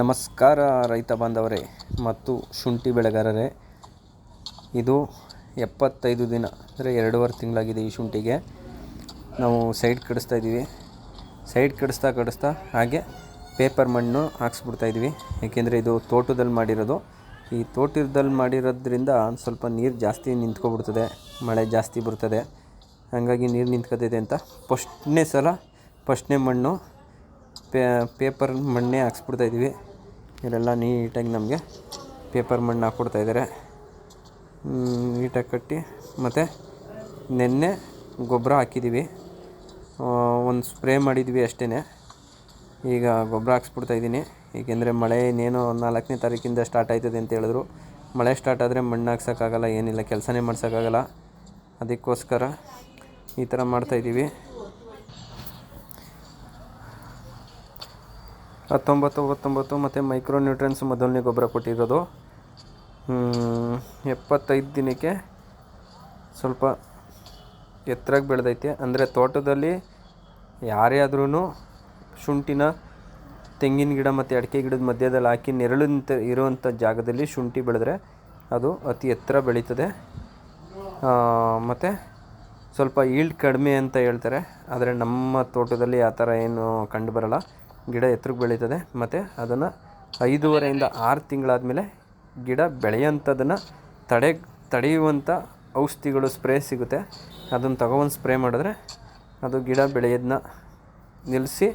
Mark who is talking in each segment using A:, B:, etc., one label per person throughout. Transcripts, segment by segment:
A: ನಮಸ್ಕಾರ ರೈತ ಬಾಂಧವರೇ ಮತ್ತು ಶುಂಠಿ ಬೆಳೆಗಾರರೇ. ಇದು ಎಪ್ಪತ್ತೈದು ದಿನ, ಅಂದರೆ ಎರಡೂವರೆ ತಿಂಗಳಾಗಿದೆ ಈ ಶುಂಠಿಗೆ. ನಾವು ಸೈಡ್ ಕಡಿಸ್ತಾ ಇದ್ದೀವಿ. ಸೈಡ್ ಕಡಿಸ್ತಾ ಕಡಿಸ್ತಾ ಹಾಗೆ ಪೇಪರ್ ಮಣ್ಣು ಹಾಕ್ಸ್ಬಿಡ್ತಾ ಇದ್ದೀವಿ. ಏಕೆಂದರೆ ಇದು ತೋಟದಲ್ಲಿ ಮಾಡಿರೋದು. ಈ ತೋಟದಲ್ಲಿ ಮಾಡಿರೋದ್ರಿಂದ ಸ್ವಲ್ಪ ನೀರು ಜಾಸ್ತಿ ನಿಂತ್ಕೊಬಿಡ್ತದೆ, ಮಳೆ ಜಾಸ್ತಿ ಬರ್ತದೆ. ಹಾಗಾಗಿ ನೀರು ನಿಂತ್ಕೊತೈತೆ ಅಂತ. ಫಸ್ಟ್ನೇ ಸಲ ಫಸ್ಟ್ನೇ ಮಣ್ಣು ಪೇಪರ್ ಮಣ್ಣೇ ಹಾಕ್ಸ್ಬಿಡ್ತಾ ಇದ್ದೀವಿ. ಇಲ್ಲೆಲ್ಲ ನೀಟಾಗಿ ನಮಗೆ ಪೇಪರ್ ಮಣ್ಣು ಹಾಕ್ಕೊಡ್ತಾ ಇದ್ದಾರೆ ನೀಟಾಗಿ ಕಟ್ಟಿ ಮತ್ತು ನೆನ್ನೆ ಗೊಬ್ಬರ ಹಾಕಿದ್ದೀವಿ ಒಂದು ಸ್ಪ್ರೇ ಮಾಡಿದ್ವಿ ಅಷ್ಟೇ ಈಗ ಗೊಬ್ಬರ ಹಾಕ್ಸ್ಬಿಡ್ತಾ ಇದ್ದೀನಿ. ಏಕೆಂದರೆ ಮಳೆ ಇನ್ನೇನು ನಾಲ್ಕನೇ ತಾರೀಕಿಂದ ಸ್ಟಾರ್ಟ್ ಆಯ್ತದೆ ಅಂತ ಹೇಳಿದ್ರು. ಮಳೆ ಸ್ಟಾರ್ಟ್ ಆದರೆ ಮಣ್ಣು ಹಾಕ್ಸೋಕ್ಕಾಗಲ್ಲ, ಏನಿಲ್ಲ, ಕೆಲಸನೇ ಮಾಡ್ಸೋಕ್ಕಾಗಲ್ಲ. ಅದಕ್ಕೋಸ್ಕರ ಈ ಥರ ಮಾಡ್ತಾಯಿದ್ದೀವಿ ಹತ್ತೊಂಬತ್ತು ಒಂಬತ್ತೊಂಬತ್ತು ಮತ್ತು ಮೈಕ್ರೋ ನ್ಯೂಟ್ರಿಯನ್ಸ್ ಮೊದಲನೇ ಗೊಬ್ಬರ ಕೊಟ್ಟಿರೋದು. ಎಪ್ಪತ್ತೈದು ದಿನಕ್ಕೆ ಸ್ವಲ್ಪ ಎತ್ತರಾಗಿ ಬೆಳೆದೈತೆ. ಅಂದರೆ ತೋಟದಲ್ಲಿ ಯಾರೇ ಆದ್ರೂ ಶುಂಠಿನ ತೆಂಗಿನ ಗಿಡ ಮತ್ತು ಅಡಿಕೆ ಗಿಡದ ಮಧ್ಯದಲ್ಲಿ ಹಾಕಿ ನೆರಳು ಇರುವಂಥ ಜಾಗದಲ್ಲಿ ಶುಂಠಿ ಬೆಳೆದ್ರೆ ಅದು ಅತಿ ಎತ್ತರ ಬೆಳೀತದೆ. ಮತ್ತು ಸ್ವಲ್ಪ ಈಲ್ಡ್ ಕಡಿಮೆ ಅಂತ ಹೇಳ್ತಾರೆ. ಆದರೆ ನಮ್ಮ ತೋಟದಲ್ಲಿ ಆ ಥರ ಏನು ಕಂಡು ಬರಲ್ಲ. ಗಿಡ ಎತ್ತರಕ್ಕೆ ಬೆಳೀತದೆ. ಮತ್ತು ಅದನ್ನು ಐದೂವರೆಯಿಂದ ಆರು ತಿಂಗಳಾದಮೇಲೆ ಗಿಡ ಬೆಳೆಯೋಂಥದ್ದನ್ನು ತಡೆ, ತಡೆಯುವಂಥ ಔಷಧಿಗಳು ಸ್ಪ್ರೇ ಸಿಗುತ್ತೆ. ಅದನ್ನು ತಗೊಬಂದು ಸ್ಪ್ರೇ ಮಾಡಿದ್ರೆ ಅದು ಗಿಡ ಬೆಳೆಯೋದನ್ನ ನಿಲ್ಲಿಸಿ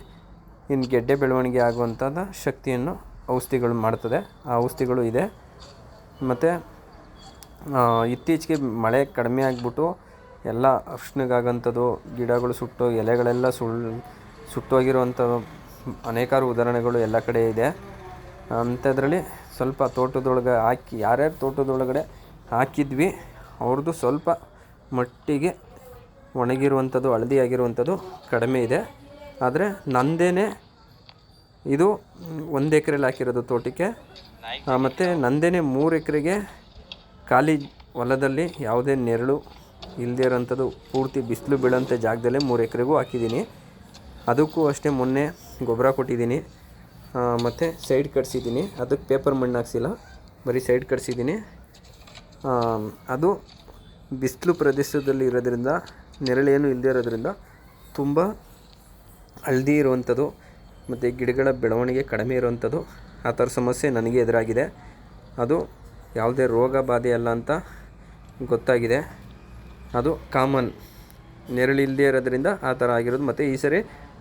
A: ಇನ್ನು ಗೆಡ್ಡೆ ಬೆಳವಣಿಗೆ ಆಗುವಂಥದ್ದು ಶಕ್ತಿಯನ್ನು ಔಷಧಿಗಳು ಮಾಡ್ತದೆ. ಆ ಔಷಧಿಗಳು ಇದೆ. ಮತ್ತು ಇತ್ತೀಚೆಗೆ ಮಳೆ ಕಡಿಮೆ ಆಗಿಬಿಟ್ಟು ಎಲ್ಲ ಅರ್ಶಿನಗಾಗಂಥದ್ದು ಗಿಡಗಳು ಸುಟ್ಟು ಎಲೆಗಳೆಲ್ಲ ಸುಳ್ಳು ಸುಟ್ಟೋಗಿರುವಂಥ ಅನೇಕಾರು ಉದಾಹರಣೆಗಳು ಎಲ್ಲ ಕಡೆ ಇದೆ. ಅಂಥದ್ರಲ್ಲಿ ಸ್ವಲ್ಪ ತೋಟದೊಳಗೆ ಹಾಕಿ, ಯಾರ್ಯಾರು ತೋಟದೊಳಗಡೆ ಹಾಕಿದ್ವಿ, ಅವ್ರದ್ದು ಸ್ವಲ್ಪ ಮಟ್ಟಿಗೆ ಒಣಗಿರುವಂಥದ್ದು ಹಳದಿ ಆಗಿರುವಂಥದ್ದು ಕಡಿಮೆ ಇದೆ. ಆದರೆ ನಂದೇನೆ ಇದು ಒಂದು ಎಕರೆಲಿ ಹಾಕಿರೋದು ತೋಟಕ್ಕೆ. ಮತ್ತು ನಂದೇನೆ ಮೂರು ಎಕರೆಗೆ ಖಾಲಿ ಹೊಲದಲ್ಲಿ ಯಾವುದೇ ನೆರಳು ಇಲ್ಲದೇ ಇರೋಂಥದ್ದು ಪೂರ್ತಿ ಬಿಸಿಲು ಬೀಳೋಂಥ ಜಾಗದಲ್ಲೇ ಮೂರು ಎಕರೆಗೂ ಹಾಕಿದ್ದೀನಿ. ಅದಕ್ಕೂ ಅಷ್ಟೇ ಮೊನ್ನೆ ಗೊಬ್ಬರ ಕೊಟ್ಟಿದ್ದೀನಿ. ಮತ್ತು ಸೈಡ್ ಕಟ್ಸಿದ್ದೀನಿ. ಅದಕ್ಕೆ ಪೇಪರ್ ಮಣ್ಣು ಹಾಕ್ಸಿಲ್ಲ. ಬರೀ ಸೈಡ್ ಕಟ್ಸಿದ್ದೀನಿ. ಅದು ಬಿಸಿಲು ಪ್ರದೇಶದಲ್ಲಿ ಇರೋದ್ರಿಂದ ನೆರಳೇನು ಇಲ್ಲದೇ ಇರೋದ್ರಿಂದ ತುಂಬ ಹಳದಿ ಇರುವಂಥದ್ದು ಮತ್ತು ಗಿಡಗಳ ಬೆಳವಣಿಗೆ ಕಡಿಮೆ ಇರುವಂಥದ್ದು ಆ ಥರ ಸಮಸ್ಯೆ ನನಗೆ ಎದುರಾಗಿದೆ. ಅದು ಯಾವುದೇ ರೋಗ ಬಾಧೆ ಅಲ್ಲ ಅಂತ ಗೊತ್ತಾಗಿದೆ. ಅದು ಕಾಮನ್ ನೆರಳಿಲ್ಲದೆ ಇರೋದ್ರಿಂದ ಆ ಥರ ಆಗಿರೋದು. ಮತ್ತು ಈ ಸರಿ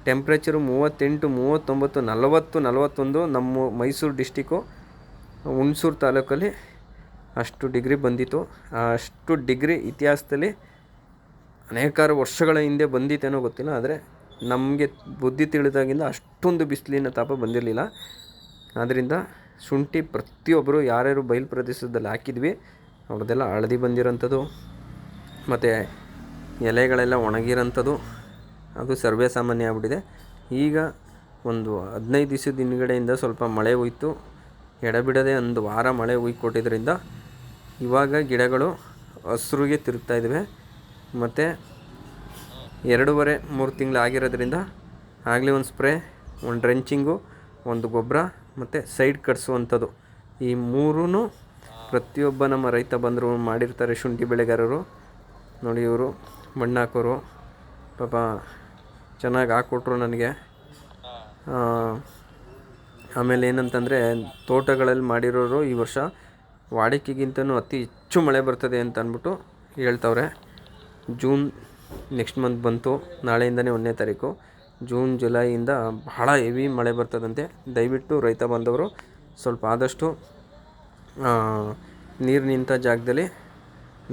A: ಟೆಂಪ್ರೇಚರು ಮೂವತ್ತೆಂಟು, ಮೂವತ್ತೊಂಬತ್ತು, ನಲವತ್ತು, ನಲವತ್ತೊಂದು ನಮ್ಮ ಮೈಸೂರು ಡಿಸ್ಟಿಕ್ಕು ಹುಣಸೂರು ತಾಲೂಕಲ್ಲಿ ಅಷ್ಟು ಡಿಗ್ರಿ ಬಂದಿತ್ತು. ಅಷ್ಟು ಡಿಗ್ರಿ ಇತಿಹಾಸದಲ್ಲಿ ಅನೇಕಾರು ವರ್ಷಗಳ ಹಿಂದೆ ಬಂದಿತ್ತೇನೋ ಗೊತ್ತಿಲ್ಲ, ಆದರೆ ನಮಗೆ ಬುದ್ಧಿ ತಿಳಿದಾಗಿಂದ ಅಷ್ಟೊಂದು ಬಿಸಿಲಿನ ತಾಪ ಬಂದಿರಲಿಲ್ಲ. ಆದ್ದರಿಂದ ಶುಂಠಿ ಪ್ರತಿಯೊಬ್ಬರು ಯಾರ್ಯಾರು ಬಯಲು ಪ್ರದೇಶದಲ್ಲಿ ಹಾಕಿದ್ವಿ, ಅವ್ರದ್ದೆಲ್ಲ ಹಳದಿ ಬಂದಿರೋಂಥದ್ದು, ಮತ್ತು ಎಲೆಗಳೆಲ್ಲ ಒಣಗಿರೋಂಥದ್ದು ಅದು ಸರ್ವೇ ಸಾಮಾನ್ಯ ಆಗ್ಬಿಟ್ಟಿದೆ. ಈಗ ಒಂದು ಹದಿನೈದು ದಿವಸದ ಹಿಂದ್ಗಡೆಯಿಂದ ಸ್ವಲ್ಪ ಮಳೆ ಹೋಯ್ತು. ಎಡಬಿಡದೆ ಒಂದು ವಾರ ಮಳೆ ಕೊಟ್ಟಿದ್ದರಿಂದ ಇವಾಗ ಗಿಡಗಳು ಹಸ್ರಿಗೆ ತಿರುಗ್ತಾ ಇದ್ದಾವೆ. ಮತ್ತು ಎರಡೂವರೆ, ಮೂರು ತಿಂಗಳು ಆಗಿರೋದ್ರಿಂದ ಆಗಲಿ ಒಂದು ಸ್ಪ್ರೇ, ಒಂದು ಡ್ರೆಂಚಿಂಗು, ಒಂದು ಗೊಬ್ಬರ, ಮತ್ತು ಸೈಡ್ ಕಟ್ಸುವಂಥದ್ದು. ಈ ಮೂರೂ ಪ್ರತಿಯೊಬ್ಬ ನಮ್ಮ ರೈತ ಬಂದರು ಮಾಡಿರ್ತಾರೆ ಶುಂಠಿ ಬೆಳೆಗಾರರು. ನೋಡಿ ಇವರು ಮಣ್ಣು ಹಾಕೋರು ಪಾಪ ಚೆನ್ನಾಗಿ ಹಾಕ್ಕೊಟ್ರು ನನಗೆ. ಆಮೇಲೆ ಏನಂತಂದರೆ ತೋಟಗಳಲ್ಲಿ ಮಾಡಿರೋರು ಈ ವರ್ಷ ವಾಡಿಕೆಗಿಂತನೂ ಅತಿ ಹೆಚ್ಚು ಮಳೆ ಬರ್ತದೆ ಅಂತ ಅಂದ್ಬಿಟ್ಟು ಹೇಳ್ತವ್ರೆ. ಜೂನ್ ನೆಕ್ಸ್ಟ್ ಮಂತ್ ಬಂತು, ನಾಳೆಯಿಂದನೇ ಒಂದನೇ ತಾರೀಕು. ಜೂನ್, ಜುಲೈಯಿಂದ ಬಹಳ ಹೆವಿ ಮಳೆ ಬರ್ತದಂತೆ. ದಯವಿಟ್ಟು ರೈತ ಬಂದವರು ಸ್ವಲ್ಪ ಆದಷ್ಟು ನೀರು ನಿಂತ ಜಾಗದಲ್ಲಿ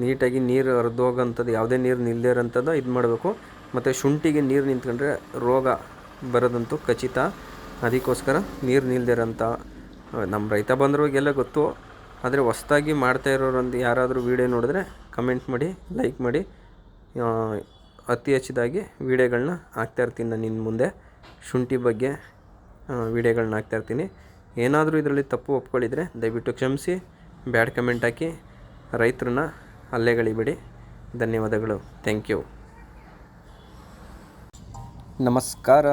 A: ನೀಟಾಗಿ ನೀರು ಹರಿದೋಗಂಥದ್ದು, ಯಾವುದೇ ನೀರು ನಿಲ್ಲದೇ ಇರೋಂಥದ್ದು ಇದು ಮಾಡಬೇಕು ಮತ್ತು ಶುಂಠಿಗೆ ನೀರು ನಿಂತ್ಕೊಂಡ್ರೆ ರೋಗ ಬರೋದಂತೂ ಖಚಿತ. ಅದಕ್ಕೋಸ್ಕರ ನೀರು ನಿಲ್ದಿರೋಂಥ ನಮ್ಮ ರೈತ ಬಂದವ್ರಿಗೆಲ್ಲ ಗೊತ್ತು. ಆದರೆ ಹೊಸ್ದಾಗಿ ಮಾಡ್ತಾ ಇರೋರೊಂದು ಯಾರಾದರೂ ವೀಡಿಯೋ ನೋಡಿದ್ರೆ ಕಮೆಂಟ್ ಮಾಡಿ, ಲೈಕ್ ಮಾಡಿ. ಅತಿ ಹೆಚ್ಚಿದಾಗಿ ವೀಡಿಯೋಗಳನ್ನ ಹಾಕ್ತಾ ಇರ್ತೀನಿ ನಾನು ಇನ್ನು ಮುಂದೆ. ಶುಂಠಿ ಬಗ್ಗೆ ವೀಡಿಯೋಗಳನ್ನ ಹಾಕ್ತಾ ಇರ್ತೀನಿ. ಏನಾದರೂ ಇದರಲ್ಲಿ ತಪ್ಪು ಒಪ್ಕೊಳ್ಳಿದ್ರೆ ದಯವಿಟ್ಟು ಕ್ಷಮಿಸಿ. ಬ್ಯಾಡ್ ಕಮೆಂಟ್ ಹಾಕಿ ರೈತರನ್ನ ಹಲ್ಲೆಗಳಿಬೇಡಿ ಧನ್ಯವಾದಗಳು. Thank you. ನಮಸ್ಕಾರ.